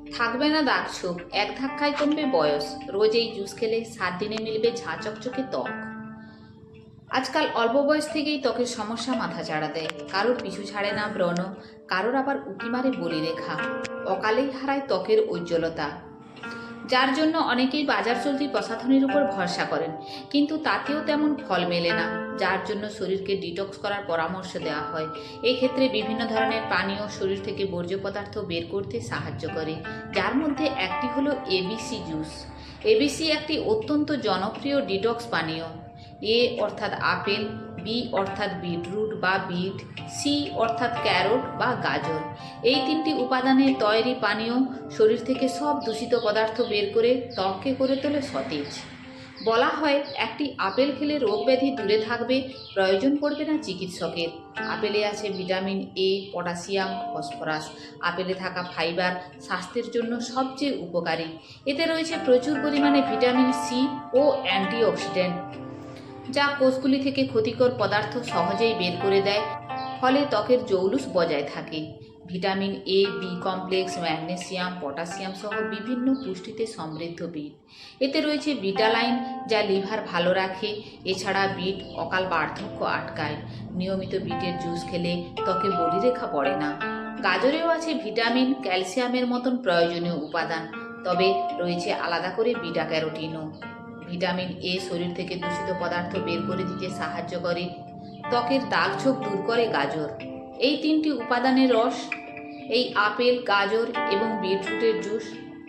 থাকবে না দাগ ছোপ এক ধাক্কায় কমবে বয়স। রোজ এই জুস খেলে সাত দিনে মিলবে ঝাঁ চকচকে ত্বক। আজকাল অল্প বয়স থেকেই ত্বকের সমস্যা মাথা চাড়া দেয়। কারোর পিছু ছাড়ে না ব্রণ, কারোর আবার উঁকি মারে বলি রেখা। অকালেই হারায় ত্বকের উজ্জ্বলতা। যার জন্য অনেকেই বাজার চলতি প্রসাধনীর উপর ভরসা করেন, কিন্তু তাতেও তেমন ফল মেলে না, যার জন্য শরীরকে ডিটক্স করার পরামর্শ দেওয়া হয়। এই ক্ষেত্রে বিভিন্ন ধরনের পানীয় শরীর থেকে বর্জ্য পদার্থ বের করতে সাহায্য করে, যার মধ্যে একটি হলো এবিসি জুস এবিসি একটি অত্যন্ত জনপ্রিয় ডিটক্স পানীয়। এ অর্থাৎ আপেল বি অর্থাৎ বিটরুট বা বিট সি অর্থাৎ ক্যারট বা গাজর। এই তিনটি উপাদানের তৈরি পানীয় শরীর থেকে সব দূষিত পদার্থ বের করে ত্বককে করে তোলে সতেজ। বলা হয় একটি আপেল খেলে রোগ ব্যাধি দূরে থাকবে, প্রয়োজন পড়বে না চিকিৎসকের। আপেলে আছে ভিটামিন এ পটাশিয়াম, ফসফরাস। আপেলে থাকা ফাইবার স্বাস্থ্যের জন্য সবচেয়ে উপকারী। এতে রয়েছে প্রচুর পরিমাণে ভিটামিন সি ও অ্যান্টিঅক্সিডেন্ট। যা কোষগুলি থেকে ক্ষতিকর পদার্থ সহজেই বের করে দেয়, ফলে ত্বকের জৌলুস বজায় থাকে। Vitamin A B complex, magnesium potassium সহ বিভিন্ন পুষ্টিতে সমৃদ্ধ বিট। এতে রয়েছে বিটালাইন যা লিভার ভালো রাখে, এছাড়া বিট অকাল বার্ধক্য আটকায়। নিয়মিত বিটের জুস খেলে ত্বকে বলিরেখা পড়ে না। গাজরেও আছে ভিটামিন, ক্যালসিয়ামের মতন প্রয়োজনীয় উপাদান, তবে রয়েছে আলাদা করে বিটা ক্যারোটিনও। ভিটামিন এ শরীর থেকে দূষিত পদার্থ বের করে দিতে সাহায্য করে। ত্বকের দাগ ছোপ দূর করে গাজর। এই তিনটি উপাদানের রস, এই আপেল, গাজর এবং বিটরুটের জুস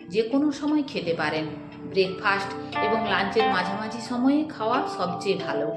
যে কোনো সময় খেতে পারেন। ব্রেকফাস্ট এবং লাঞ্চের মাঝামাঝি সময়ে খাওয়া সবচেয়ে ভালো।